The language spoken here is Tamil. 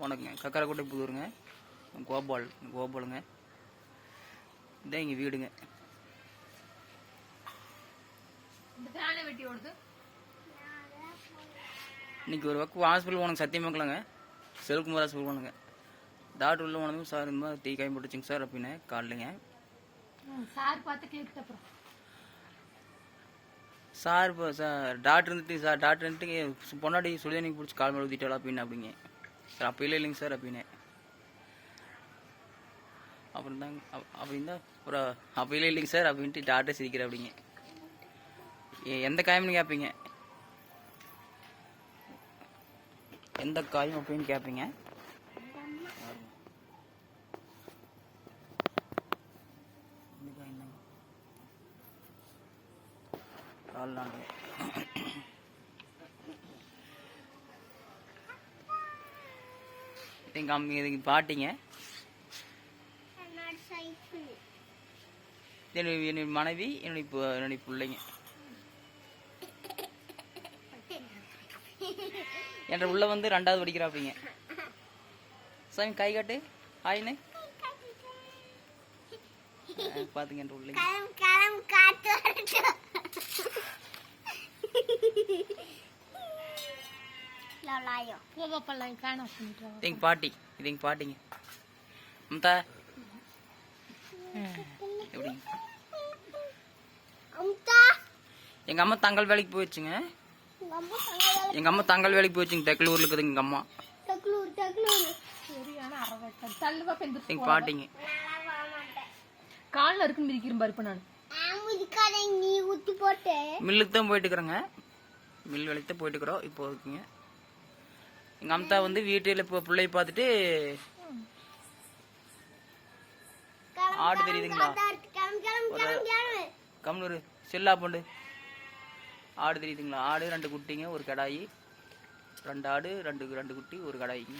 வணக்கங்க. கக்கரக்கோட்டை புதூருங்க. கோபால் கோபாலுங்க. இதான் எங்கள் வீடுங்க. இன்னைக்கு ஒரு பக்கம் ஹாஸ்பிட்டல் போனங்க. சத்தியமங்கலங்க செல்குமார் ஹாஸ்பிட்டல் போனங்க. டாக்டர் உள்ள போனதும் சார் இந்த மாதிரி டீ காய் போட்டுச்சுங்க சார் அப்படின்னு காலையிலங்க. சார் பார்த்து கேட்டு அப்புறம். சார் இப்போ சார் டாக்டர் இருந்துட்டு சார் டாக்டர் இருந்துட்டு பொன்னாடி சுடுதண்ணி பிடிச்சி கால் மேலே ஊற்றிட்டாளா அப்படின்னு அப்படிங்க. சார் அப்போ இல்லை இல்லைங்க சார் அப்படின்னு அப்புறம் தாங்க அப்- அப்படின்னு தான் ஒரு அப்போ இல்லை இல்லைங்க சார் அப்படின்ட்டு டாக்டர் சிரிக்கிற அப்படிங்க. எந்த காயம்னு கேட்பீங்க எந்த காயம் அப்படின்னு கேட்பீங்க இந்த காயம் அம்மா இதுக்கு பாட்டிங்க. என்னுடைய என்னுடைய மனைவி என்னுடைய என்னுடைய பிள்ளைங்க. என்ற உள்ள வந்து ரெண்டாவது படிக்கிறாப்பிங்க. சாமி கை காட்டு. ஆயினு பாத்துங்க என்ற பிள்ளைங்க பாட்டி இது எங்க பாட்டிங்க. மம்தா எப்படி அம்தா. எங்க அம்மா தங்கள் வேலைக்கு போயிடுச்சுங்க. உங்க அம்மா சங்கல எங்க அம்மா தங்கள் வேலைக்கு போயிடுச்சுங்க. தெக்கலூர்ல இருக்குது எங்க அம்மா. தக்லூர் தக்லூர் சரியான அரவட்டை தள்ளுவா பெந்து எங்க பாட்டிங்க. நான் வர மாட்டேன். காலில் இருக்குன்னு மிதிக்கிறேன் பாரு இப்ப நான். மில்லுக்கு தான் போயிட்டு இருக்கிறேங்க மில் வேலைக்கு தான் போயிட்டு இருக்கிறோம் இப்போ இருக்குங்க. எங்க அம்தா வந்து வீட்டில் இப்போ பிள்ளைய பார்த்துட்டு ஆடு தெரியுதுங்களா? கம்னூர் செல்லா பண்டு ஆடு தெரியுதுங்களா? ஆடு ரெண்டு குட்டிங்க ஒரு கடாயி. ரெண்டு ஆடு ரெண்டு ரெண்டு குட்டி ஒரு கடாயிங்க